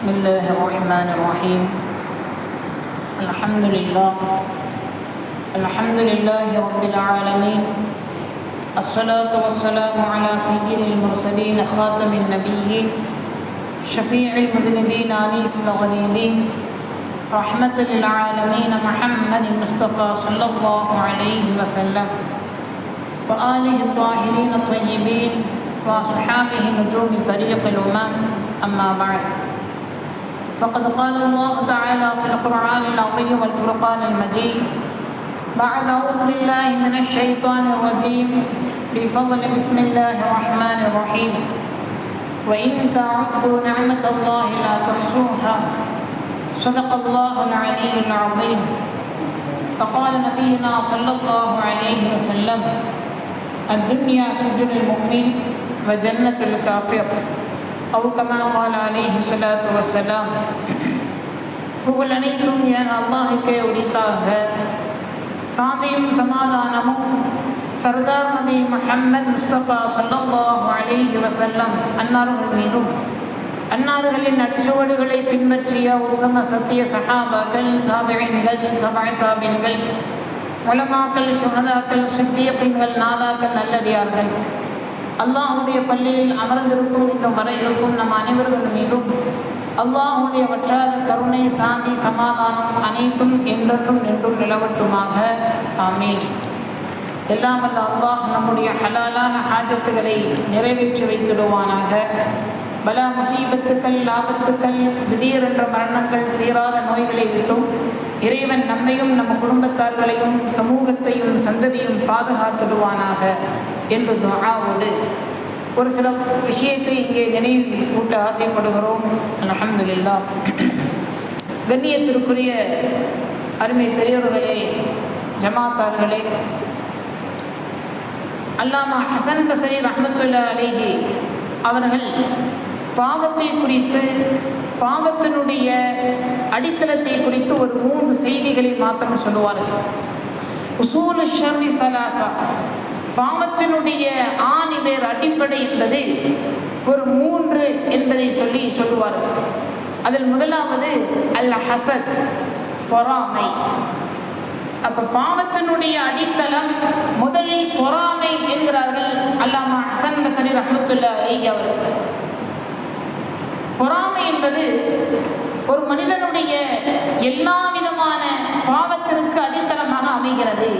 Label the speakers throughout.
Speaker 1: بسم الله الرحمن الرحيم. الحمد لله. الحمد لله رب العالمين. الصلاة والسلام على سيد المرسلين خاتم النبيين شفيع المذنبين أنيس الغنيمين رحمة للعالمين محمد المصطفى صلى الله عليه وسلم. وآله الطاهرين الطيبين وأصحابه نجوم طريق الأمم. أما بعد. فقد قال الله تعالى في القرآن العظيم والفرقان المجيد. بعد أعوذ بالله من الشيطان الرجيم. بفضل بسم الله الرحمن الرحيم. وإن تعدوا نعمة الله لا تحصوها. صدق الله العلي العظيم. فقال نبينا صلى الله عليه وسلم الدنيا سجن المؤمن وجنة الكافر. أو كما قال عليه الصلاة والسلام புகழ் அனைத்தும் என் அல்லாஹுக்கே உரித்தாக சாந்தியும் சமாதானமும் சர்தார் நபி முஹம்மது முஸ்தபா ஸல்லல்லாஹு அலைஹி வஸல்லம் அன்னார்கள் மீதும் அன்னார்களின் அடிச்சுவடுகளை பின்பற்றிய உத்தம சத்திய சஹாபாக்கள் தாபிழின்கள் தபாய் தாபின்கள் உலமாக்கள் சுகதாக்கள் சித்தியப்பின்கள் நாதாக்கள் நல்லடியார்கள் அல்லாஹுடைய பள்ளியில் அமர்ந்திருக்கும் இன்னும் வர இருக்கும் நம் அனைவர்கள் மீதும் அல்லாஹுடைய வற்றாத கருணை சாந்தி சமாதானம் அனைத்தும் என்றென்றும் நின்றும் நிலவட்டுமாக. ஆமீன். எல்லாம் வல்ல அல்லாஹ் நம்முடைய ஹலாலான ஹாஜத்துகளை நிறைவேற்றி வைத்திடுவானாக. பல முசீபத்துக்கள் லாபத்துக்கள் திடீரென்ற மரணங்கள் தீராத நோய்களை விட்டும் இறைவன் நம்மையும் நம்ம குடும்பத்தார்களையும் சமூகத்தையும் சந்ததியும் பாதுகாத்துடுவானாக என்று துவாவோடு ஒரு சில விஷயத்தை இங்கே நினைவு கூட்ட ஆசைப்படுகிறோம். அலமதுல்லா கண்ணியத்திற்குரிய அருமை பெரியவர்களே ஜமாத்தார்களே அல்லாமா ஹசன் பசரி ரஹமத்துல்லா அலேஹி அவர்கள் பாவத்தை குறித்து பாவத்தினுடைய அடித்தளத்தை குறித்து ஒரு மூன்று செய்திகளை மாத்திரம் சொல்லுவார்கள். உசூல் ஷர்ரி சலாசா. பாவத்தினுடைய ஆணிவேர் அடிப்படை என்பது ஒரு மூன்று என்பதை சொல்லி சொல்லுவார்கள். அதில் முதலாவது அல் ஹசத் பொறாமை. அப்ப பாவத்தினுடைய அடித்தளம் முதலில் பொறாமை என்கிறார்கள் அல்லாமா ஹசன் பசரி ரஹமத்துல்லா அலி அவர்கள். பொறாமை என்பது ஒரு மனிதனுடைய எல்லா விதமான பாவத்திற்கு அடித்தளமாக அமைகிறது.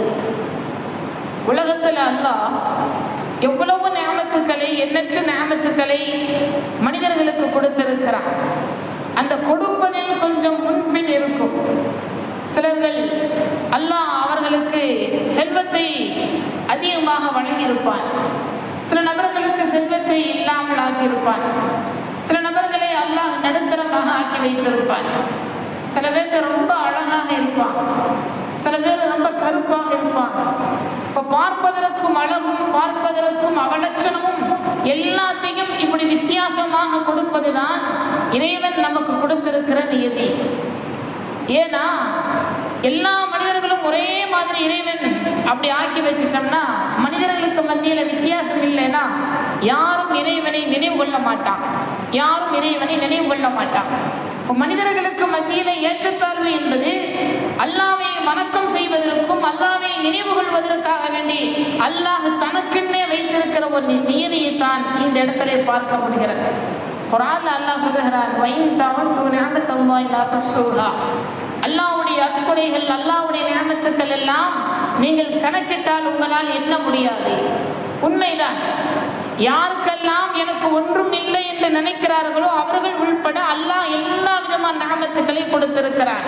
Speaker 1: உலகத்தில் அல்லாஹ் எவ்வளவு ஞாபத்துக்களை எண்ணற்ற ஞாபத்துக்களை மனிதர்களுக்கு கொடுத்திருக்கிறார் அந்த கொடுப்பதில் கொஞ்சம் முன்பின் இருக்கும். சிலர்கள் அல்லாஹ் அவர்களுக்கு செல்வத்தை அதிகமாக வழங்கியிருப்பான். சில நபர்களுக்கு செல்வத்தை இல்லாமல் ஆகியிருப்பான் சில நபர்களை அல்லாஹ் நடுத்தரமாக ஆக்கி வைத்திருப்பான். சில பேர்த்த ரொம்ப அழகாக இருப்பான். சில பேர் ரொம்ப கருப்பாக இருப்பான். இப்போ பார்ப்பதற்கும் அழகும் பார்ப்பதற்கும் அவலட்சணமும் எல்லாத்தையும் இப்படி வித்தியாசமாக கொடுப்பதுதான் இறைவன் நமக்கு கொடுத்திருக்கிற நியதி. ஏன்னா எல்லா மனிதர்களும் ஒரே மாதிரி இறைவன் அப்படி ஆக்கி வச்சிட்டோம்னா மனிதர்களுக்கு மத்தியில் வித்தியாசம் இல்லைன்னா யாரும் இறைவனை நினைவு கொள்ள மாட்டான். யாரும் இறைவனை நினைவு கொள்ள மாட்டான். இப்போ மனிதர்களுக்கு மத்தியில் ஏற்றத்தாழ்வு என்பது அல்லாவை வணக்கம் செய்வதற்கும் அல்லாவை நினைவு கொள்வதற்காக வேண்டி அல்லாஹ் தனக்குன்னே வைத்திருக்கிற ஒரு நியதியை தான் இந்த இடத்துல பார்க்க முடிகிறது. குரான் அல்லாஹ் சொல்லுகிறார் வைன் தவந்து ஞாபகத்தல்லாஹ் லா தஹ்சுஹா. அல்லாஹ்வுடைய அற்புடைகள் அல்லாஹ்வுடைய நியமத்துக்கள் எல்லாம் நீங்கள் கணக்கிட்டால் உங்களால் எண்ண முடியாது. உண்மைதான். யாருக்கெல்லாம் எனக்கு ஒன்றும் இல்லை என்று நினைக்கிறார்களோ அவர்கள் உள்பட அல்லாஹ் எல்லா விதமான ஞாபகத்துக்களை கொடுத்திருக்கிறார்.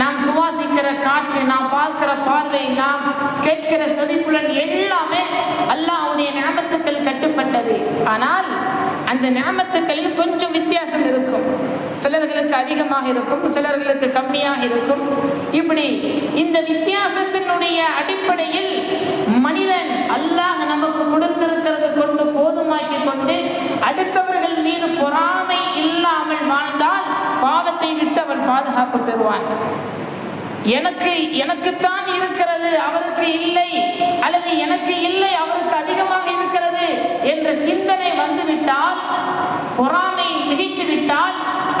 Speaker 1: நாம் சுவாசிக்கிற காற்று நாம் பார்க்கிற பார்வை நாம் கேட்கிற செவிப்புலன் எல்லாமே அல்லாஹ்வுடைய ஞாபகத்துக்கள் கட்டுப்பட்டது. ஆனால் அந்த ஞாபகத்துக்களில் கொஞ்சம் வித்தியாசம் இருக்கும். சிலர்களுக்கு அதிகமாக இருக்கும் சிலர்களுக்கு கம்மியாக இருக்கும். இப்படி இந்த வித்தியாசத்தினுடைய அடிப்படையில் மனிதன் அல்லாஹ் நமக்கு இருக்கிறது கொண்டு போதுமாக்கி கொண்டு அடுத்தவர்கள் மீது பொறாமை இல்லாமல் வாழ்ந்தால் பாவத்தை விட்டு அவன் பாதுகாப்பு பெறுவான். எனக்கு எனக்குத்தான் இருக்கிறது அவருக்கு இல்லை அல்லது எனக்கு இல்லை அவருக்கு அதிகமாக இருக்கிறது என்ற சிந்தனை வந்துவிட்டால் பொறாமை மிகைத்து விட்டால்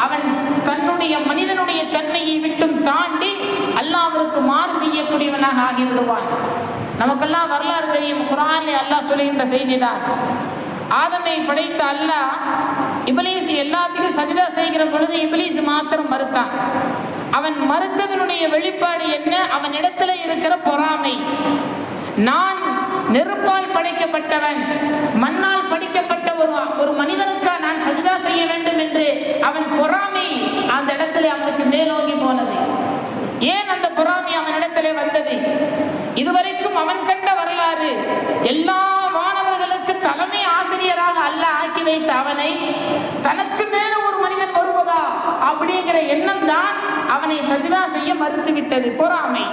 Speaker 1: அவன் தன்னுடைய மனிதனுடைய தன்மையை விட்டும் தாண்டி அல்லாவிற்கு மாறு செய்யக்கூடியவனாக ஆகிவிடுவான். நமக்கெல்லாம் வரலாறு தெரியும். குரானிலே அல்லாஹ் சொல்லுகின்ற செய்திதான். ஆதமை படைத்த அல்லாஹ் இபிலீஸ் எல்லாத்துக்கும் சஜிதா செய்கிற பொழுது இபிலீஸ் மாத்திரம் மறுத்தான். அவன் மறுத்ததனுடைய வெளிப்பாடு என்ன? அவன் இடத்துல இருக்கிற பொறாமை. நான் நெருப்பால் படைக்கப்பட்டவன் மண்ணால் படைக்கப்பட்ட ஒரு ஒரு மனிதனுக்கா நான் சஜிதா செய்ய வேண்டும் என்று அவன் பொறாமை அந்த இடத்துல அவனுக்கு மேலோங்கி போனது. ஏன் அந்த பொறாமை அவனிடத்திலே வந்தது? இதுவரைக்கும் அவன் கண்ட வரலாறு எல்லா மாணவர்களுக்கு தலைமை ஆசிரியராக அல்ல ஆக்கி வைத்த அவனை தனக்கு மேல ஒரு மனிதன் வருவதா அப்படிங்கிற எண்ணம் தான் அவனை சஜிதா செய்ய மறுத்துவிட்டது பொறாமை.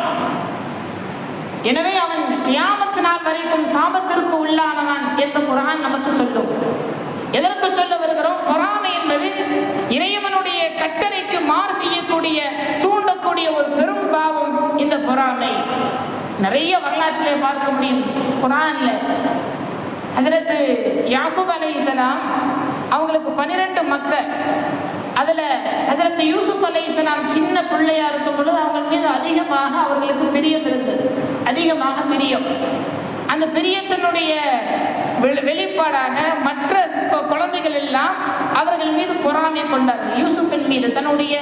Speaker 1: எனவே அவன் கியாமத்து நாள் வரைக்கும் சாபத்திற்கு உள்ளானவன் என்று குரான் நமக்கு சொல்லும். எதற்கு சொல்ல வருகிறோம்? பொறாமை என்பது இறைவனுடைய கட்டளைக்கு மாறு செய்யக்கூடிய தூண்டக்கூடிய ஒரு பெரும் பாவம் இந்த பொறாமை. நிறைய வரலாற்றிலே பார்க்க முடியும். குரான்ல ஹஜரத்து யாக்கூப் அலைஹிஸ்ஸலாம் அவங்களுக்கு பன்னிரெண்டு மக்கள். அதில் ஹஜரத் யூசுப் அலைஹிஸ்ஸலாம் சின்ன பிள்ளையா இருக்கும் பொழுது அவங்க மீது அதிகமாக அவர்களுக்கு பிரியம் இருந்தது. அதிகமாக பிரியம். அந்த பிரியத்தினுடைய வெளிப்பாடாக மற்ற குழந்தைகள் எல்லாம் அவர்கள் மீது பொறாமை கொண்டார்கள். யூசுஃபின் மீது தன்னுடைய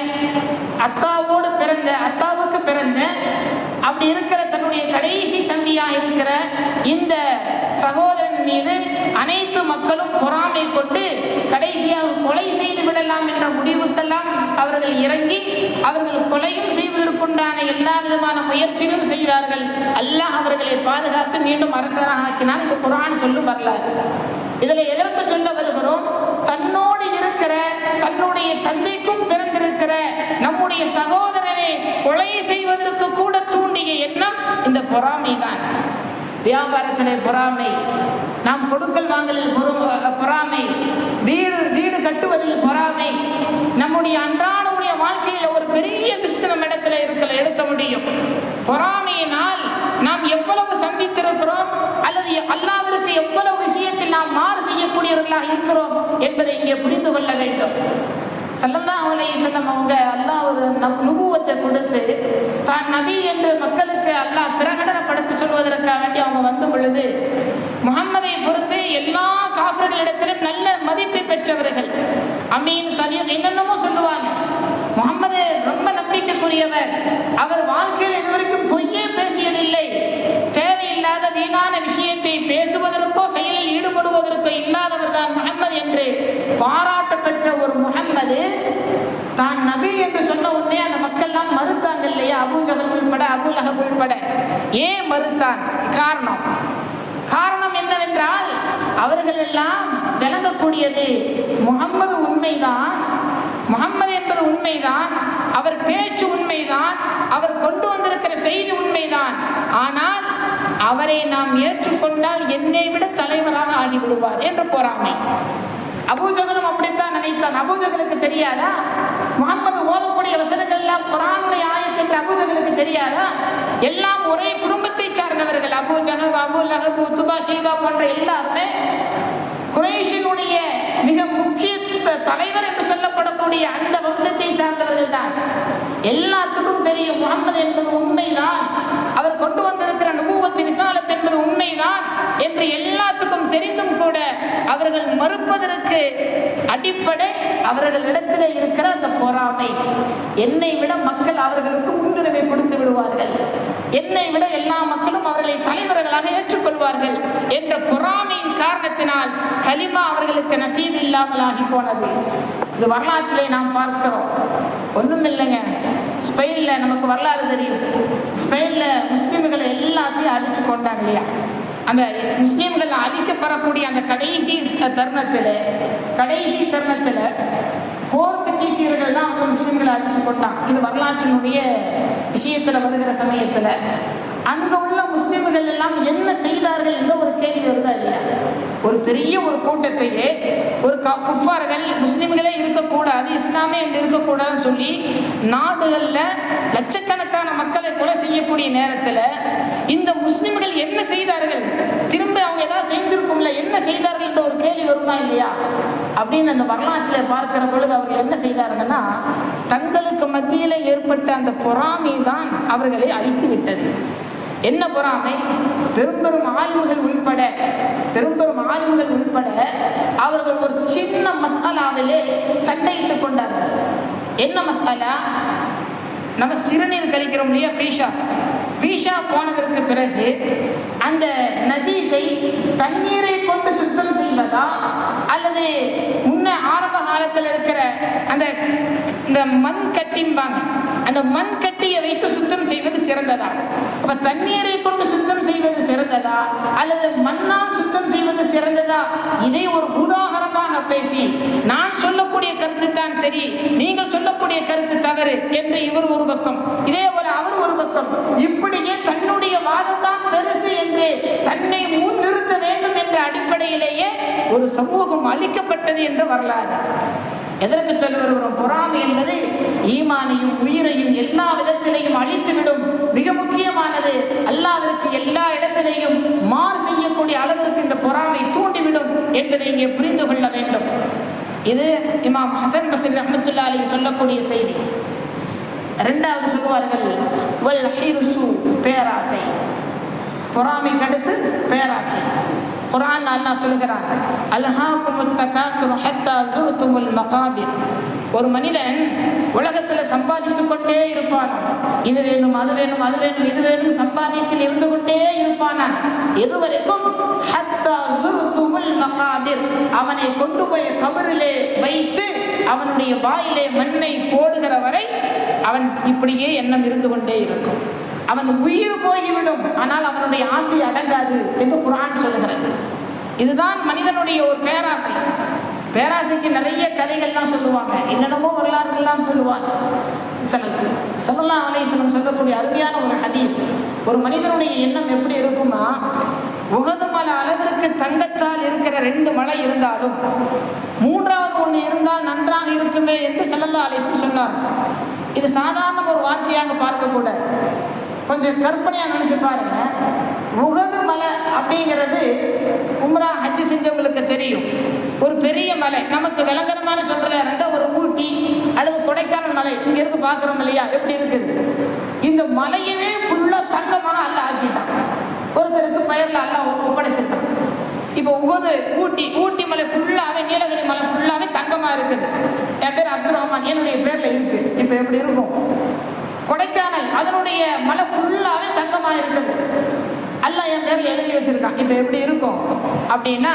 Speaker 1: அத்தாவோடு பிறந்த அத்தாவுக்கு பிறந்த அப்படி இருக்கிற தன்னுடைய கடைசி தம்பியா இருக்கிற இந்த சகோதரன் மீது அனைத்து மக்களும் பொறாமை கொண்டு கடைசியாக கொலை செய்து விடலாம் என்ற முடிவுக்கெல்லாம் அவர்கள் இறங்கி அவர்கள் கொலையும் செய்வதற்குண்டான எல்லா விதமான முயற்சியும் செய்தார்கள். அல்லாஹ் அவர்களை பாதுகாத்து மீண்டும் அரசராக ஆக்கினால் இது குரான் சொல்லும் வரலாறு. இதுல எதற்கு சொல்ல வருகிறோம்? தன்னோடு இருக்கிற தன்னுடைய தந்தைக்கும் பிறந்திருக்கிற நம்முடைய சகோதரனை கொலை செய்வதற்கு கூட தூண்டிய எண்ணம் இந்த பொறாமை தான் வியாபாரத்திலே பொறாமை. நாம் கொடுக்கல் வாங்கலில் பொறாமை. வீடு வீடு கட்டுவதில் பொறாமை. நம்முடைய அன்றாடமுடைய வாழ்க்கையில ஒரு பெரிய லிஸ்ட் நம்ம இடத்துல இருக்கல எடுக்க முடியும். பொறாமையினால் நாம் எவ்வளவு சந்தித்திருக்கிறோம் அல்லது அல்லாவிற்கு எவ்வளவு விஷயத்தில் நாம் மாறு செய்யக்கூடியவர்களாக இருக்கிறோம் என்பதை இங்கே புரிந்து கொள்ள வேண்டும். சல்லந்தா அலைஹி அவங்க அல்லாஹ் ஒரு நுபுவத்தை கொடுத்து தான் நபி என்று மக்கள் மக்களுக்கு அல்லாஹ் பிரகடனப்படுத்தி சொல்வதற்காக வேண்டி அவங்க வந்து பொழுது முகம்மதை பொறுத்து எல்லா காஃபிர்களிடத்திலும் நல்ல மதிப்பை பெற்றவர்கள் அமீன் சதீக் என்னென்னமோ சொல்லுவாங்க. முகம்மது ரொம்ப நம்பிக்கைக்குரியவர். அவர் வாழ்க்கையில் இதுவரைக்கும் பொய்யே பேசியதில்லை. தேவையில்லாத வீணான விஷயத்தை பேசுவதற்கோ செயலில் ஈடுபடுவதற்கோ இல்லாதவர் தான் முகம்மது என்று பாராட்ட பெற்ற ஒரு முகம்மது தான் நபி என்று சொன்ன உடனே அந்த மக்கள்லாம் மறுத்தாங்க இல்லையா? அபூஜகல் உள்பட அபுல் அகப் உள்பட. ஏன் மறுத்தான்? காரணம். காரணம் என்னவென்றால் அவர்கள் எல்லாம் விளங்கக்கூடியது முகம்மது உண்மைதான். முகம்மது என்பது உண்மைதான். அவர் பேச்சு உண்மைதான். அவர் கொண்டு வந்திருக்கிற செய்தி உண்மைதான். ஆனால் அவரை நாம் ஏற்றுக்கொண்டால் என்னை விட தலைவராக ஆகிவிடுவார் என்று பொறாமை. அபூஜகலும் அப்படித்தான் நினைத்தான். அபூஜகலுக்கு தெரியாதா? முகமது ஓதக்கூடிய வசனங்கள் எல்லாம் குரானுடைய ஆயத் என்று அபூஜகலுக்கு தெரியாதா? எல்லாம் ஒரே குடும்பத்தை சார்ந்தவர்கள். அபு ஜஹப் அபு லஹபு துபா ஷீபா போன்ற எல்லாருமே குறைஷினுடைய மிக முக்கிய தலைவர் என்று சொல்லப்படக்கூடிய அந்த வம்சத்தை சார்ந்தவர்கள் தான் எல்லாத்துக்கும் தெரியும் முகமது என்பது உண்மைதான். அவர் கொண்டு வந்திருக்கிற நுபுவத்தின் விசாலத் என்பது உண்மைதான். என்று எல்லாத்துக்கும் தெரிந்தும் கூட அவர்கள் மறுப்பதற்கு அடிப்படை அவர்களிடத்தில் இருக்கிற அந்த பொறாமை. என்னை விட மக்கள் அவர்களுக்கு முன்னுரிமை கொடுத்து விடுவார்கள். என்னை விட எல்லா மக்களும் அவர்களை தலைவர்களாக ஏற்றுக்கொள்வார்கள் என்ற பொறாமையின் காரணத்தினால் கலிமா அவர்களுக்கு நசீது இல்லாமல் ஆகி போனது. இது வரலாற்றிலே நாம் பார்க்கிறோம். ஒன்றும் இல்லைங்க ஸ்பெயினில் நமக்கு வரலாறு தெரியும். ஸ்பெயினில் முஸ்லீம்களை எல்லாத்தையும் அடிச்சு கொண்டாங்க இல்லையா? அந்த முஸ்லீம்கள் அழிக்கப்படக்கூடிய அந்த கடைசி தருணத்தில் கடைசி தருணத்தில் போர்த்துகீசியர்கள் தான் வந்து முஸ்லீம்களை அழிச்சு கொண்டான் இது வரலாற்றினுடைய விஷயத்தில் வருகிற சமயத்தில். அங்கே உள்ள முஸ்லீம்கள் எல்லாம் என்ன செய்தார்கள் என்ற ஒரு கேள்வி வருதா இல்லையா? ஒரு பெரிய ஒரு கூட்டத்தையே ஒரு க- குஃபார்கள் முஸ்லீம்களே இருக்கக்கூடாது இஸ்லாமே என்று இருக்கக்கூடாதுன்னு சொல்லி நாடுகளில் லட்சக்கணக்கான மக்களை கொலை செய்யக்கூடிய நேரத்தில் இந்த முஸ்லிம்கள் என்ன செய்தார்கள்? திரும்ப அவங்க ஏதாவது செய்திருக்கும்ல என்ன செய்தார்கள் என்ற ஒரு கேள்வி வருமா இல்லையா? அப்படின்னு அந்த வரலாற்றில் பார்க்கிற பொழுது அவர்கள் என்ன செய்தாருங்கன்னா தங்களுக்கு மத்தியில் ஏற்பட்ட அந்த பொறாமை தான் அவர்களை அழித்து விட்டது. என்ன பொறாமை? பெரும்பெரும் ஆளுமைகள் உள்பட பெரும்பெரும் ஆளுமைகள் உள்பட அவர்கள் ஒரு சின்ன மசாலாவிலே சண்டையிட்டுக் கொண்டார்கள். என்ன மசாலா? நம்ம சிறுநீர் கழிக்கிறோம் இல்லையா பேஷா? பீஷா போனதற்கு பிறகு அந்த நஜீஸை தண்ணீரை கொண்டு சுத்தம் செய்வதா? அல்லது முன்ன ஆரம்ப காலத்தில் இருக்கிற அந்த இந்த மண் கட்டிம்பாங்க அந்த மண் கட்டியை வைத்து சுத்தம் செய்வது சிறந்ததா? அப்ப தண்ணீரை கொண்டு சுத்தம் செய்வது சிறந்ததா? அல்லது மண்ணால் சுத்தம் செய்வது சிறந்ததா? இதை ஒரு உதாகரமாக பேசி நான் சொல்லக்கூடிய கருத்து தான் சரி நீங்கள் சொல்லக்கூடிய கருத்து தவறு என்று இவர் ஒரு பக்கம். இதே போல இப்படியே தன்னுடைய வாதம் தான் பெருசு என்று தன்னை முன் நிறுத்த வேண்டும் என்ற அடிப்படையிலேயே ஒரு சமூகம் அளிக்கப்பட்டது என்று வரலாறு. எதற்கு சொல்ல வருகிறோம் பொறாமை என்பது ஈமானையும் உயிரையும் எல்லா விதத்திலையும் அழித்துவிடும். மிக முக்கியமானது அல்லாவிற்கு எல்லா இடத்திலையும் மாறு செய்யக்கூடிய அளவிற்கு இந்த பொறாமை தூண்டிவிடும் என்பதை இங்கே புரிந்து கொள்ள வேண்டும். இது இமாம் ஹசன் பசீர் ரஹமத்துல்லா அலி சொல்லக்கூடிய செய்தி. ரெண்டாவது சொல்லுவார்கள் வல் ஹிர்சு பேராசை. பொறாமை கடுத்து பேராசை. குரான் அல்லாஹ் சொல்கிறான் அல்ஹாக்குமுத் தகாசுரு ஹத்தா ஜுர்துமுல் மகாபிர். ஒரு மனிதன் உலகத்தில் சம்பாதித்து கொண்டே இருப்பான். இது வேணும் அது வேணும் அது வேணும் இது வேணும் சம்பாதியத்தில் இருந்து கொண்டே இருப்பானான் எதுவரைக்கும் ஹத்தா ஜுர்துமுல் மகாபிர். அவனை கொண்டு போய் கபரிலே வைத்து அவனுடைய வாயிலே மண்ணை போடுகிற வரை அவன் இப்படியே எண்ணம் இருந்து கொண்டே இருக்கும். அவன் உயிர் போய்விடும் ஆனால் அவனுடைய ஆசை அடங்காது என்று குரான் சொல்லுகிறது. இதுதான் மனிதனுடைய ஒரு பேராசை. பேராசைக்கு நிறைய கதைகள்லாம் சொல்லுவாங்க. என்னென்னமோ வரலாறுகள்லாம் சொல்லுவாங்க. சல்லல்லாஹு அலைஹி வஸல்லம் சொல்லக்கூடிய அருமையான ஒரு ஹதீஸ். ஒரு மனிதனுடைய எண்ணம் எப்படி இருக்குமா உகது மலை அளவிற்கு தங்கத்தால் இருக்கிற ரெண்டு மலை இருந்தாலும் மூன்றாவது ஒன்று இருந்தால் நன்றாக இருக்குமே என்று செல்லல்லா அலைஹி சொன்னார். இது சாதாரண ஒரு வார்த்தையாக பார்க்கக்கூடாது. கொஞ்சம் கற்பனையாக நினச்சி பாருங்க. உகது மலை அப்படிங்கிறது உம்ரா ஹஜ்ஜு செஞ்சவங்களுக்கு தெரியும். ஒரு பெரிய மலை நமக்கு விளங்கரமான சொல்றதா இருந்தால் ஒரு ஊட்டி அல்லது கொடைக்கானல் மலை இங்கேருந்து பார்க்குறோம் இல்லையா? எப்படி இருக்குது? இந்த மலையவே ஃபுல்லாக தங்கமாக அல்ல ஆக்கிட்டான். ஒருத்தருக்கு பெயரில் அல்ல ஒப்படைச்சிருக்கான். இப்போ உகது ஊட்டி ஊட்டி மலை ஃபுல்லாகவே நீலகிரி மலை ஃபுல்லாகவே தங்கமாக இருக்குது. என் பேர் அப்துல் ரஹ்மான் என்னுடைய பேரில் இருக்கு. இப்போ எப்படி இருக்கும்? கொடைக்கானல் அதனுடைய மலை ஃபுல்லாகவே தங்கமாக இருக்குது. அல்ல என் பேரில் எழுதி வச்சிருக்கான். இப்போ எப்படி இருக்கும்? அப்படின்னா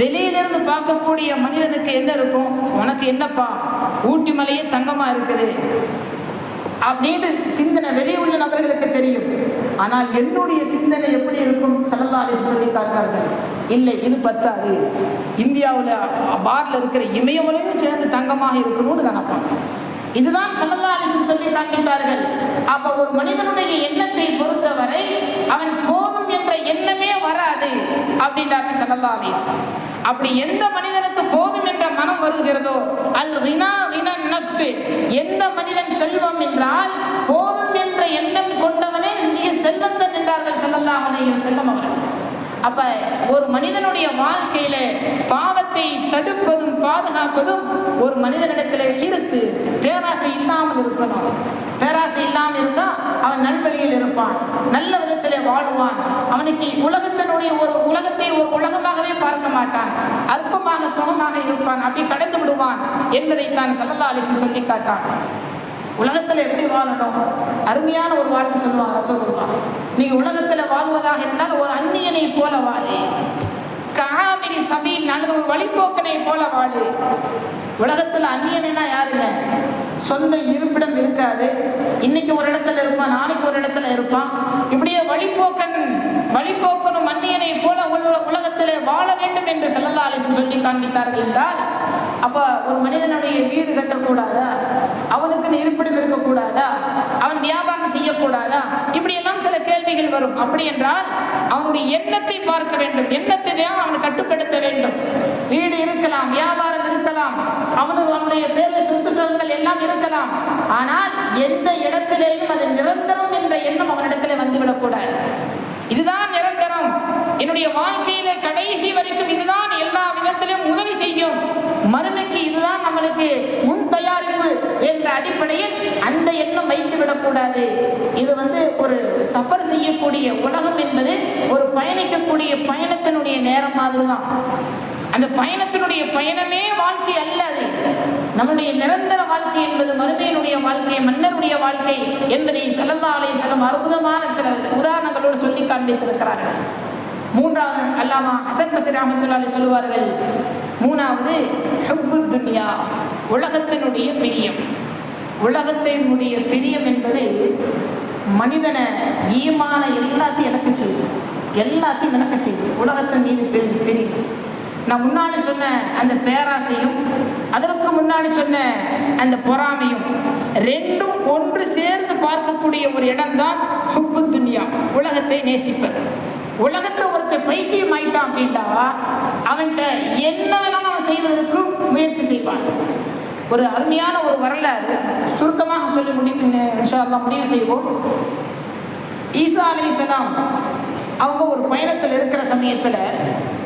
Speaker 1: வெளியிலிருந்து பார்க்கக்கூடிய மனிதனுக்கு என்ன இருக்கும்? உனக்கு என்னப்பா? ஊட்டி மலையே தங்கமாக இருக்குது. அப்படின்னு சிந்தனை வெளியே உள்ள நபர்களுக்கு தெரியும். ஆனால் என்னுடைய சிந்தனை எப்படி இருக்கும்? சல்லல்லாஹு சொல்லி காட்டுறார்கள். இல்லை இது பத்தாது. இந்தியாவில் பார்ல இருக்கிற இமயமலையும் சேர்ந்து தங்கமாக இருக்கணும்னு நினைப்பாங்க இதுதான் சல்லல்லாஹு சொல்லி காண்பித்தார்கள். அப்ப ஒரு மனிதனுடைய எண்ணத்தை பொறுத்தவரை அவன் போதும் என்ற எண்ணமே வராது அப்படின்றாரு சல்லல்லாஹு அப்படி எந்த மனிதனுக்கு போதும் என்ற மனம் வருகிறதோ அல் ரினா ரினா நஃப்ஸ் எந்த மனிதன் செல்வம் என்றால் போதும் என்ற எண்ணம் கொண்டவனே மிக செல்வந்தன் என்றார்கள் ஸல்லல்லாஹு அலைஹி வஸல்லம் அவர்கள். அப்ப ஒரு மனிதனுடைய வாழ்க்கையில பாவத்தை தடுப்பதும் பாதுகாப்பதும் ஒரு மனிதனிடத்துல இருசு. பேராசை இல்லாமல் இருக்கணும். பேராசை இல்லாமல் இருந்தா அவன் நல்வழியில் இருப்பான். நல்ல விதத்திலே வாழ்வான். அவனுக்கு உலகத்தினுடைய ஒரு உலகத்தை ஒரு உலகமாகவே பார்க்க மாட்டான். அற்பமாக சுகமாக இருப்பான். அப்படி கடந்து விடுவான் என்பதைத்தான் சல்லல்லா அலிஸ்லம் சொல்லி காட்டான். உலகத்தில் எப்படி வாழணும்? அருமையான ஒரு வார்த்தை சொல்லுவாங்க ரசூலுல்லாஹ் நீ உலகத்தில் வாழ்வதாக இருந்தால் ஒரு அந்நியனை போல வாழு. காமினி சபீல் அல்லது ஒரு வழிபோக்கனை போல வாழு. உலகத்தில் அந்நியனா யாருங்க சொந்த இருப்பிடம் இருக்காது. இன்னைக்கு ஒரு இடத்துல இருப்பான் நாளைக்கு ஒரு இடத்துல இருப்பான். இப்படியே வழிபோக்கன் வழிபோக்கனும் அந்நியனை போல உலகத்திலே வாழ வேண்டும் என்று செல்லல்லா அலிசன் சொல்லி காண்பித்தார்கள் என்றால் அப்போ ஒரு மனிதனுடைய வீடு கட்டக்கூடாதா? அவனுக்குன்னு இருப்பிடம் இருக்கக்கூடாதா? அவன் வியாபாரம் செய்யக்கூடாதா? இப்படியெல்லாம் சில கேள்விகள் வரும். அப்படி என்றால் அவனுடைய எண்ணத்தை பார்க்க வேண்டும். எண்ணத்தை தான் அவன் கட்டுப்படுத்த வேண்டும். வீடு இருக்கலாம் வியாபாரம் இருக்கலாம் அவனுக்கு அவனுடைய பேர்ல சொத்து சொத்துக்கள் எல்லாம் இருக்கலாம். ஆனால் எந்த இடத்திலேயும் அது நிரந்தரம் என்ற எண்ணம் அவனிடத்திலே வந்துவிடக்கூடாது. இதுதான் நிரந்தரம். என்னுடைய வாழ்க்கையில கடைசி வரைக்கும் இதுதான் எல்லா விதத்திலும் உதவி செய்யும். மறுமைக்கு இதுதான் நம்மளுக்கு முன் தயாரிப்பு என்ற அடிப்படையில் அந்த எண்ணம் வைத்து விடக்கூடாது இது வந்து ஒரு சஃபர் செய்யக்கூடிய உலகம் என்பது ஒரு பயணிக்கக்கூடிய பயணத்தினுடைய நேரம் மாதிரி தான் அந்த பயணத்தினுடைய பயணமே வாழ்க்கை அல்ல அது. நம்முடைய நிரந்தர வாழ்க்கை என்பது மறுமையினுடைய வாழ்க்கை மன்னருடைய வாழ்க்கை என்பதை செல்லந்தாலே அலைஹிஸ்ஸலாம் அற்புதமான சில உதாரணங்களோடு சொல்லி காண்பித்திருக்கிறார்கள். மூன்றாவது அல்லாமா ஹசன் பசர் அஹமத்துல்லாஹி சொல்லுவார்கள். மூணாவது ஹுப்பு துன்யா உலகத்தினுடைய பிரியம். உலகத்தினுடைய பிரியம் என்பது மனிதனை ஈமான எல்லாத்தையும் எனக்கு செய்யும். எல்லாத்தையும் எனக்கு செய்யும். உலகத்தின் மீது பெரிய பிரியம். நான் முன்னாடி சொன்ன அந்த பேராசையும் அதற்கு முன்னாடி சொன்ன அந்த பொறாமையும் ரெண்டும் ஒன்று சேர்ந்து பார்க்கக்கூடிய ஒரு இடம்தான் ஹுப்பு துன்யா உலகத்தை நேசிப்பது. உலகத்தை பைத்தியம் ஆயிட்டான் அப்படின்டா அவன்கிட்ட என்ன வேணாலும் அவன் செய்வதற்கு முயற்சி செய்வான். ஒரு அருமையான ஒரு வரலாறு சுருக்கமாக சொல்லி முடிப்பு முடிவு செய்வோம். ஈசா அலைஹிஸ்ஸலாம் அவங்க ஒரு பயணத்தில் இருக்கிற சமயத்தில்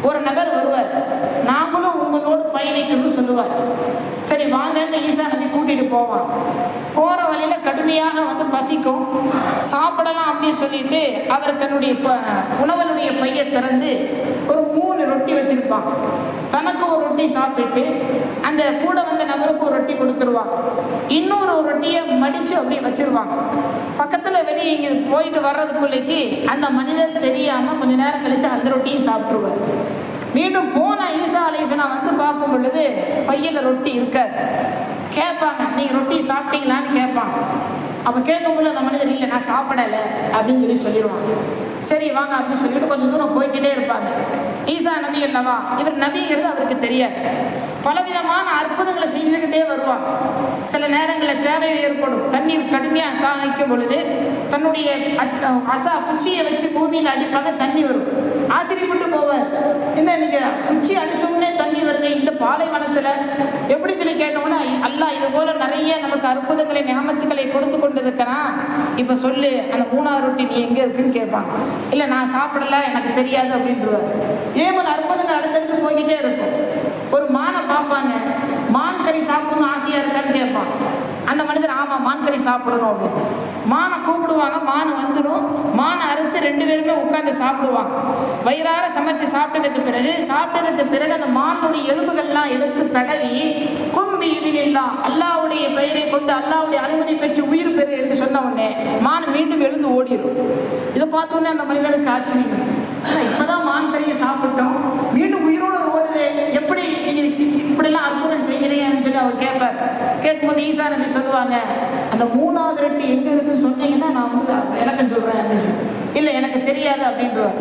Speaker 1: ஒரு நபர் வருவார். நாங்களும் உங்களோடு பயணிக்கணும்னு சொல்லுவார். சரி வாங்கன்னு ஈசா நபி கூட்டிட்டு போவான். போகிற வழியில் கடுமையாக வந்து பசிக்கும். சாப்பிடலாம் அப்படின்னு சொல்லிட்டு அவர் தன்னுடைய ப உணவனுடைய பையை திறந்து ஒரு மூணு ரொட்டி வச்சிருப்பான். தனக்கு ஒரு ரொட்டி சாப்பிட்டு அந்த கூட வந்த நபருக்கு ஒரு ரொட்டி கொடுத்துருவாங்க இன்னொரு ஒரு ரொட்டியை மடித்து அப்படியே வச்சிருவாங்க. பக்கத்தில் வெளியே இங்கே போயிட்டு வர்றதுக்குள்ளேக்கு அந்த மனிதர் தெரியாமல் கொஞ்ச நேரம் கழிச்சு அந்த ரொட்டியும் சாப்பிட்ருவார் மீண்டும் போன ஈசா அலைசனா வந்து பார்க்கும் பொழுது பையில் ரொட்டி இருக்காது. கேட்பாங்க நீங்கள் ரொட்டி சாப்பிட்டீங்களான்னு கேட்பான். அப்போ கேட்கும்போது அந்த மனிதர் இல்லை நான் சாப்பிடலை அப்படின்னு சொல்லி சொல்லிடுவாங்க சரி வாங்க அப்படின்னு சொல்லிட்டு கொஞ்சம் தூரம் போய்கிட்டே இருப்பாங்க. ஈசா நபி அல்லவா? இவர் நபிங்கிறது அவருக்கு தெரியாது. பலவிதமான அற்புதங்களை செஞ்சுக்கிட்டே வருவான். சில நேரங்களில் தேவை ஏற்படும். தண்ணீர் கடுமையாக தாங்கிக்கும் பொழுது தன்னுடைய அச்ச- அசா குச்சியை வச்சு பூமியில் அடிப்பாங்க தண்ணி வரும். ஆச்சரியப்பட்டு போவார். என்ன நீங்க குச்சி அடிச்ச தண்ணி வருது? இந்த பாலைவனத்தில் எப்படி அப்படின்னு கேட்டோம்னா அல்லாஹ் இது போல நிறைய நமக்கு அற்புதங்களை ஞாபகத்துக்களை கொடுத்து கொண்டு இருக்கிறான் இப்போ சொல்லு அந்த மூணாவது ரொட்டி நீ எங்கே இருக்குன்னு கேட்பாங்க இல்லை நான் சாப்பிடல எனக்கு தெரியாது அப்படின்றவார். ஏமல் அற்புதங்கள் அடுத்தடுத்து போய்கிட்டே இருக்கும். ஒரு மானை பார்ப்பாங்க. மான் கறி சாப்பிடணும் ஆசையாக இருக்கான்னு கேட்பான். அந்த மனிதர் ஆமாம் மான் கறி சாப்பிடணும் அப்படின்னு. மானை கூப்பிடுவாங்க மான் வந்துடும் மானை அறுத்து ரெண்டு பேருமே உட்காந்து சாப்பிடுவாங்க. வயிறார சமைச்சு சாப்பிட்டதுக்கு பிறகு சாப்பிட்டதுக்கு பிறகு அந்த மானுடைய எலும்புகள்லாம் எடுத்து தடவி கும்பி இதிலில்லா அல்லாவுடைய பெயரை கொண்டு அல்லாவுடைய அனுமதி பெற்று உயிர் பெறு என்று சொன்ன உடனே மான் மீண்டும் எழுந்து ஓடிடும் இதை பார்த்தோன்னே அந்த மனிதனுக்கு ஆச்சரியம். இப்போதான் இப்பதான் மான் கறியை சாப்பிட்டோம். மீண்டும் உயிரோடு ஓடுதே. எப்படி இப்படிலாம் அற்புதம் செய்கிறீங்கன்னு சொல்லி அவர் கேட்பார். கேட்கும்போது ஈசா நபி சொல்லுவாங்க? அந்த மூணாவது ரெட்டு எங்க இருக்குன்னு சொன்னீங்கன்னா நான் வந்து எனக்கு சொல்றேன். அப்படின்னு இல்லை எனக்கு தெரியாது அப்படின்றவார்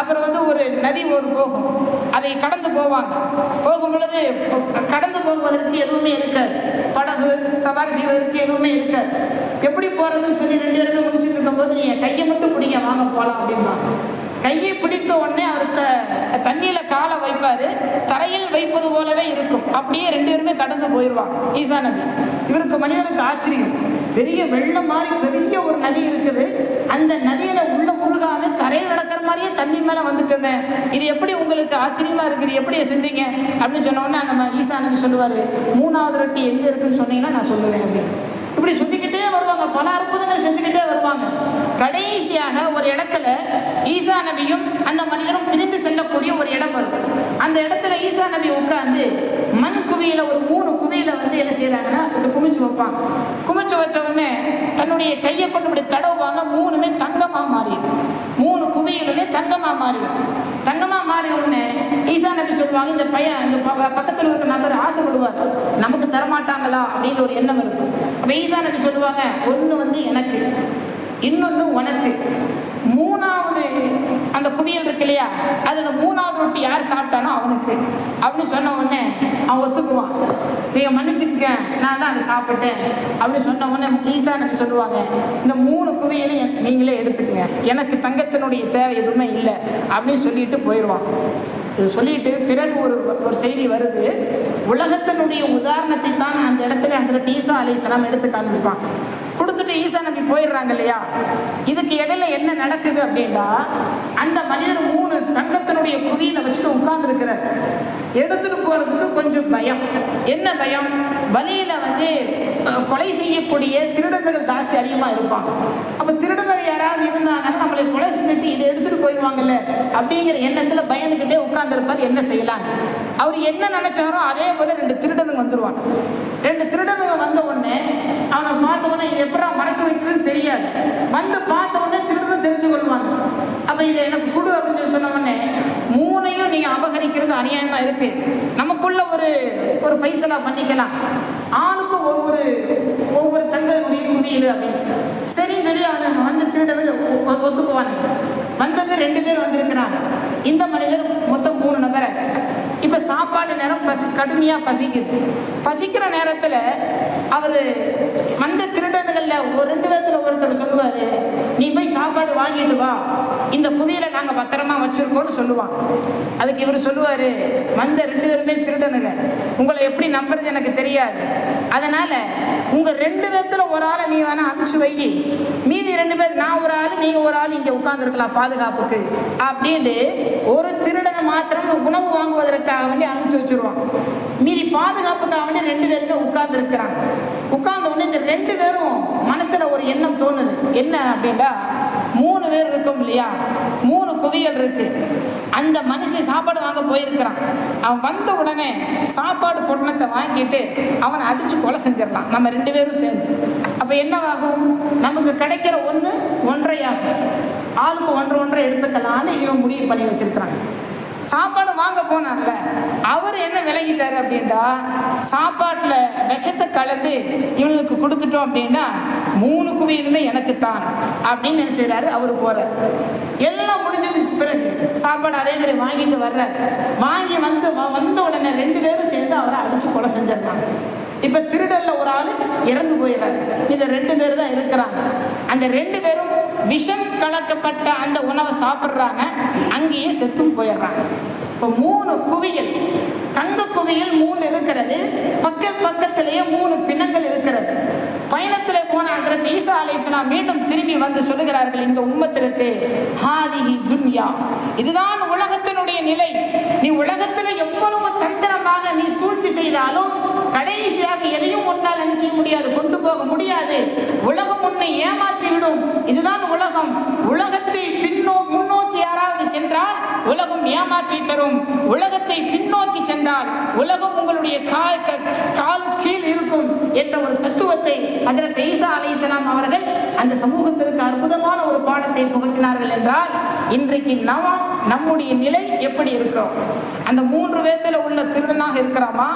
Speaker 1: அப்புறம் வந்து ஒரு நதி ஒரு போகும். அதை கடந்து போவாங்க. போகும் பொழுது கடந்து போவதற்கு எதுவுமே இருக்காது. படகு சவாரி செய்வதற்கு எதுவுமே இருக்காது. எப்படி போறதுன்னு சொல்லி ரெண்டு பேருமே முடிச்சுட்டு இருக்கும்போது நீங்க கையை மட்டும் பிடிங்க வாங்க போகலாம் அப்படிம்பாங்க. கையை பிடித்த உடனே அவர் தண்ணியில் தண்ணியில காலை வைப்பாரு. தரையில் வைப்பது போலவே இருக்கும். அப்படியே ரெண்டு பேருமே கடந்து போயிடுவாங்க ஈசா நபி. இவருக்கு மனிதனுக்கு ஆச்சரியம். பெரிய வெள்ளம் மாதிரி பெரிய ஒரு நதி இருக்குது. அந்த நதியில உள்ள முழுகாம தரையில் நடக்கிற மாதிரியே தண்ணி மேல வந்துட்டோமே. இது எப்படி உங்களுக்கு ஆச்சரியமா இருக்குது? எப்படி செஞ்சீங்க? அப்படின்னு சொன்ன உடனே அந்த ம- சொல்லுவாரு மூணாவது ரொட்டி எங்க இருக்குன்னு சொன்னீங்கன்னா நான் சொல்லுவேன் அப்படின்னு. இப்படி சுத்திக்கிட்டே வருவாங்க. பல அற்புதங்கள் செஞ்சுக்கிட்டே வருவாங்க. கடைசியாக ஒரு இடத்துல ஈசா நபியும் அந்த மனிதரும் பிரிந்து செல்லக்கூடிய ஒரு இடம் வரும். அந்த இடத்துல ஈசா நபி உட்கார்ந்து மண் குவியில ஒரு மூணு குவியில வந்து என்ன செய்யறாங்கன்னா இப்படி குமிச்சு வைப்பாங்க. குமிச்சு வச்ச உடனே தன்னுடைய கையை கொண்டு இப்படி தடவுவாங்க மூணுமே தங்கமா மாறிடும். மூணு குவியலுமே தங்கமா மாறிடும். தங்கமா மாறி உடனே ஈசா நபி சொல்லுவாங்க இந்த பையன் இந்த ப- பக்கத்துல இருக்க நபர் ஆசைப்படுவார். நமக்கு தரமாட்டாங்களா? அப்படின்னு ஒரு எண்ணம் இருக்கும். அப்ப ஈசா நபி சொல்லுவாங்க ஒண்ணு வந்து எனக்கு. இன்னொன்று உனக்கு. மூணாவது அந்த குவியல் இருக்கு இல்லையா? அது அந்த மூணாவது ரொட்டி யார் சாப்பிட்டானோ அவனுக்கு. அப்படின்னு சொன்ன உடனே அவன் ஒத்துக்குவான். நீங்க மன்னிச்சுக்க நான் தான் அதை சாப்பிட்டேன். அப்படின்னு சொன்ன உடனே ஈஸா எனக்கு சொல்லுவாங்க இந்த மூணு குவியலையும் நீங்களே எடுத்துக்கங்க. எனக்கு தங்கத்தினுடைய தேவை எதுவுமே இல்லை. அப்படின்னு சொல்லிட்டு போயிடுவான். இது சொல்லிட்டு பிறகு ஒரு ஒரு செய்தி வருது. உலகத்தினுடைய உதாரணத்தை தான் அந்த இடத்துல ஹசரத் ஈசா அலைஹிஸ்ஸலாம் எடுத்து காண்பிப்பான். கொடுத்துட்டு ஈசா நபி போயிடுறாங்க இல்லையா? இதுக்கு இடையில என்ன நடக்குது அப்படின்னா அந்த மனிதர் மூணு தங்கத்தினுடைய குவியில வச்சுட்டு உட்கார்ந்துருக்கிறார். எடுத்துட்டு போறதுக்கு கொஞ்சம் பயம். என்ன பயம்? வழியில வந்து கொலை செய்யக்கூடிய திருடர்கள் ஜாஸ்தி அதிகமா இருப்பாங்க. அப்ப திருடர்கள் யாராவது இருந்தாங்கன்னா நம்மளை கொலை செஞ்சுட்டு இதை எடுத்துட்டு போயிடுவாங்கல்ல அப்படிங்கிற எண்ணத்துல பயந்துகிட்டே உட்கார்ந்துருப்பார். என்ன செய்யலாம் அவர் என்ன நினைச்சாரோ அதே போல ரெண்டு திருடனுங்க வந்துருவாங்க. ரெண்டு திருடனுங்க வந்த உடனே அவனை பார்த்த உடனே இது எப்படா மறைச்சு வைக்கிறது தெரியாது. வந்து பார்த்த உடனே தெரிஞ்சு கொள்வாங்க அப்ப இதை எனக்கு கொடு அப்படின்னு சொல்லி சொன்னவொடனே மூணையும் நீங்க அபகரிக்கிறது அநியாயமா இருக்கு. நமக்குள்ள ஒரு ஒரு பைசலா பண்ணிக்கலாம். ஆளுக்கு ஒவ்வொரு ஒவ்வொரு தங்களுடைய முடியுது அப்படின்னு சரின்னு சொல்லி அவன் வந்து திருடது ஒ- ஒத்துக்குவானுங்க. வந்தது ரெண்டு பேர் வந்திருக்கிறாங்க. இந்த மனிதர் மொத்தம் மூணு நபர் ஆச்சு. சாப்பாடு நேரம் பசி கடுமையா பசிக்குது. பசிக்கிற நேரத்துல அவரு வந்த திருடனுகள்ல ஒரு ரெண்டு பேர்த்துல ஒருத்தர் சொல்லுவாரு நீ போய் சாப்பாடு வாங்கிட்டு வா. இந்த குவியலை நாங்க பத்திரமா வச்சிருக்கோம்னு சொல்லுவான். அதுக்கு இவர் சொல்லுவாரு வந்த ரெண்டு பேருமே திருடனுங்க. உங்களை எப்படி நம்புறது எனக்கு தெரியாது. அதனால உங்க ரெண்டு பேர்த்துல ஒரு ஆளை நீ வேணா அனுப்பிச்சு வை. மீதி ரெண்டு பேர் நான் ஒரு ஆள் நீங்க ஒரு ஆள் இங்க உட்கார்ந்துருக்கலாம் பாதுகாப்புக்கு. அப்படின்ட்டு ஒரு திருடனை மாத்திரம் உணவு வாங்குவதற்காக வேண்டி அனுப்பிச்சு வச்சிருவான். மீதி பாதுகாப்புக்காக வேண்டி ரெண்டு பேருமே உட்கார்ந்து இருக்கிறாங்க உட்கார்ந்த உடனே இந்த ரெண்டு பேரும் மனசுல ஒரு எண்ணம் தோணுது. என்ன அப்படின்னா மூணு பேர் இருக்கும் இல்லையா? மூணு குவியல் இருக்கு. அந்த மனுஷன் சாப்பாடு வாங்க போயிருக்கிறான். அவன் வந்த உடனே சாப்பாடு பொட்டணத்தை வாங்கிட்டு அவனை அடிச்சு கொலை செஞ்சிடலாம். நம்ம ரெண்டு பேரும் சேர்ந்து. அப்ப என்னவாகும்? நமக்கு கிடைக்கிற ஒன்று ஒன்றையாகும். ஆளுக்கு ஒன்று ஒன்றை எடுத்துக்கலான்னு இவன் முடிவு பண்ணி வச்சிருக்கிறாங்க. சாப்பாடு வாங்க போனார்ல. அவர் என்ன விளங்கிட்டாரு அப்படின்டா சாப்பாட்டில் விஷத்தை கலந்து இவங்களுக்கு கொடுத்துட்டோம் அப்படின்னா மூணு குவியலுமே எனக்கு தான் அப்படின்னு என்ன அவர் போகிறார் எல்லாம் முடிஞ்சது பிறகு சாப்பாடு அதே மாதிரி வாங்கிட்டு வர்றார். வாங்கி வந்து வ- வந்த உடனே ரெண்டு பேரும் சேர்ந்து அவரை அடிச்சு கொலை செஞ்சிடறாங்க. இப்போ திருடல்ல ஒரு ஆள் இறந்து போயிடுறாரு. இந்த ரெண்டு பேர் தான் இருக்கிறாங்க. அந்த ரெண்டு பேரும் விஷம் கலக்கப்பட்ட அந்த உணவை சாப்பிட்றாங்க அங்கேயே செத்தும் போயிடுறாங்க. இப்போ மூணு குவியல் தங்க குவியல் மூணு இருக்கிறது. பக்க பக்கத்திலேயே மூணு பிணங்கள் இருக்கிறது. பயணத்தில் போன ஹசரத் ஈசா அலைஹிஸ்ஸலாம் மீண்டும் திரும்பி வந்து சொல்லுகிறார்கள் இந்த உம்மத்திற்கு ஹாதிஹி துன்யா. இதுதான் உலகத்தினுடைய நிலை. நீ உலகத்தில் எவ்வளவு தந்திரமாக நீ சூழ்ச்சி செய்தாலும் கடைசி எதையும் உன்னால் என்ன செய்ய முடியாது கொண்டு போக முடியாது. உலகம் உன்னை ஏமாற்றி விடும். இதுதான் உலகம். உலகத்தை பின்னோ முன்னோக்கி யாராவது சென்றால் உலகம் ஏமாற்றி தரும். உலகத்தை பின்னோக்கி சென்றால் உலகம் உங்களுடைய கா- காலு கீழ் இருக்கும் என்ற ஒரு தத்துவத்தை அதில் ஈசா அலைஹிஸ்ஸலாம் அவர்கள் அந்த சமூகத்திற்கு அற்புதமான ஒரு பாடத்தை புகட்டினார்கள் என்றால் இன்றைக்கு நாம் நம்முடைய நிலை எப்படி இருக்கிறோம்? அந்த மூன்று வேத்துல உள்ள திருடனாக இருக்கிறோமா?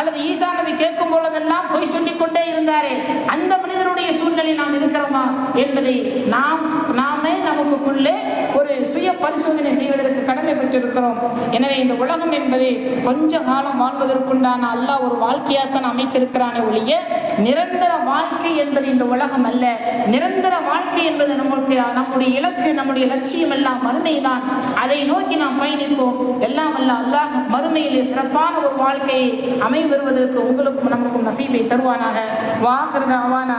Speaker 1: அல்லது ஈசா நபி கேட்கும் பொழுதெல்லாம் பொய் சொல்லிக் கொண்டே இருந்தாரே அந்த மனிதனுடைய சூழ்நிலை நாம் இருக்கிறோமா என்பதை நாம் நாமே நமக்குள்ளே ஒரு சுய பரிசோதனை செய்வதற்கு கடமை பெற்றிருக்கிறோம். எனவே இந்த உலகம் என்பது கொஞ்ச காலம் வாழ்வதற்குண்டான அல்லாஹ் ஒரு வாழ்க்கையாகத்தான் அமைத்திருக்கிறானே ஒழிய நிரந்தர வாழ்க்கை என்பது இந்த உலகம் அல்ல. நிரந்தர வாழ்க்கை என்பது நம்மளுக்கு நம்முடைய இலக்கு நம்முடைய லட்சியம் எல்லாம் மறுமைதான். அதை நோக்கி நாம் பயணிப்போம். எல்லாம் அல்ல அல்லாஹ் மறுமையிலே சிறப்பான ஒரு வாழ்க்கையை அமைவருவதற்கு உங்களுக்கும் நமக்கும் நசீபை தருவானாக. வாக்குறது அவானா